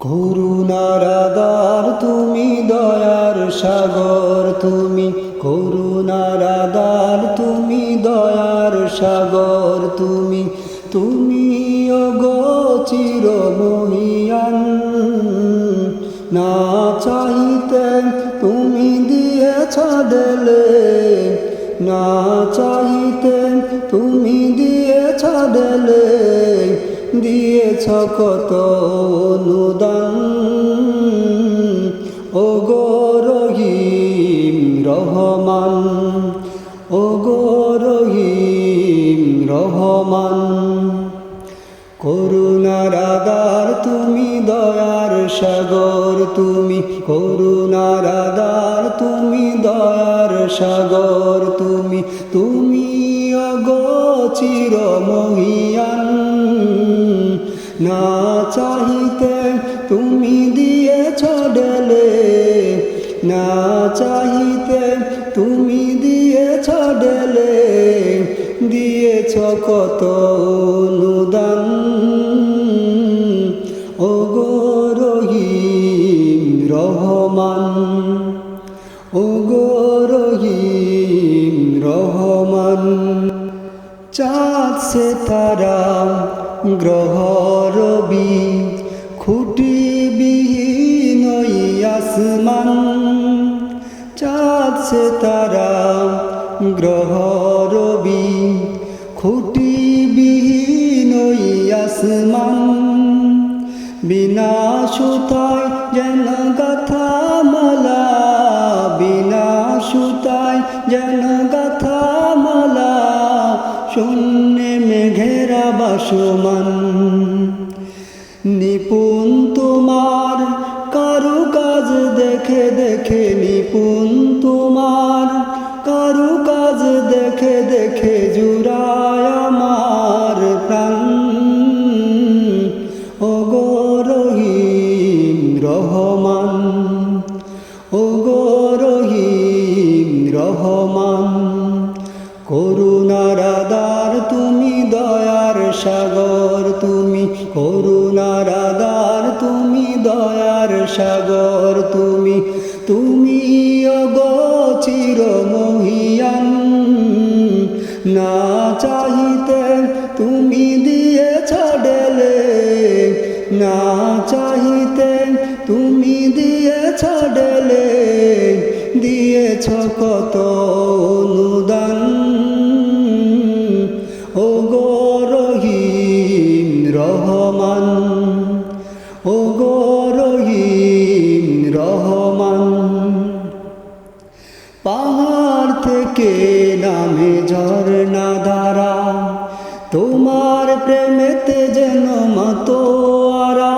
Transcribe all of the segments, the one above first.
করুণার আদার তুমি দয়ার সাগর, তুমি করুণার আদার তুমি দয়ার সাগর, তুমি তুমি অগচির মহিয়ান না চাহিতে তুমি দিয়েছ দেলে, না চাহিতে তুমি দিয়েছ দেলে দিয়েছ কত অনুদান? ও গো রহিম রহমান ও গো রহিম রহমান, করুণার আদার তুমি, দয়ার সাগর তুমি, করুণার আদার তুমি, দয়ার সাগর তুমি তুমি অগচির মহিয়ান না চাহিতে তুমি দিয়েছ ডেলে, না চাহিতে তুমি দিয়েছ ডেলে, দিয়েছ কত অনুদান। ও গো রহিম রহমান ও গো রহিম রহমান, চাঁদ সে তারা গ্রহ রবি খুঁটি বিহীন আসমান। চাঁদ সে তারা গ্রহ রবি খুঁটি বিহীন আসমান। বিনা সুতায় যেন গাথা মালা বিনা সুতায় যেন গাথা মালা শূন্যে মেঘেরা বাসমান নিপুণ তোমার, কারু কাজ দেখে দেখে নিপুণ তোমার, কারু কাজ দেখে দেখে জুড়ায় আমার প্রাণ। ও গো রহিম রহমান ও গো রহিম রহমান, করুণার আদার তুমি দয়ার সাগর, তুমি করুণার আদার তুমি দয়ার সাগর, তুমি তুমি অগচির মহিয়ান না চাহিতে তুমি দিয়ে ডেলে, না চাহিতে তুমি দিয়ে ডেলে, দিয়েছ কত থেকে নামে ঝর্ণা ধারা তোমার প্রেমেতে যেন মাতোয়ারা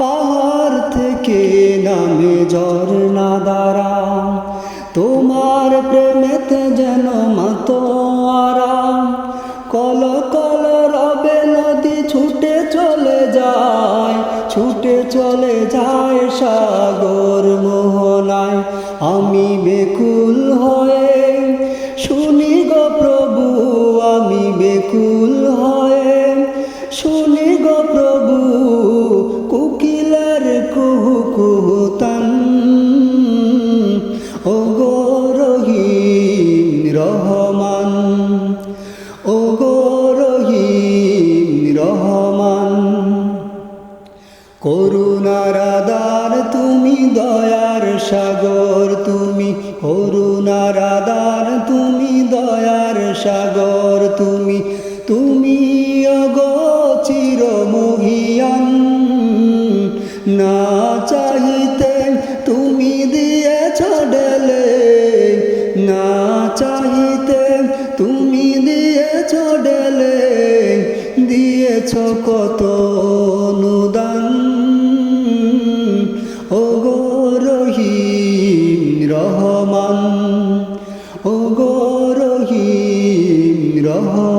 পাহাড় থেকে নামে ঝর্ণা ধারা তোমার প্রেমেতে যেন মাতোয়ারা কল কল রবে নদী ছুটে চলে যায়, ছুটে চলে যায় সাগর মোহনায়, আমি বেকুল বেকুল হয়ে। শুনি গো প্রভু, কুকিলের কুহু কুহুতান ও গো রহিম রহমান, ও গো রহিম রহমান। করুণার আদার তুমি দয়ার সাগর, তুমি করুণার আদার তুমি দয়ার সাগর। দিয়েছ কত অনুদান? ও গো রহিম রহমান ও গো রহিম রহমান।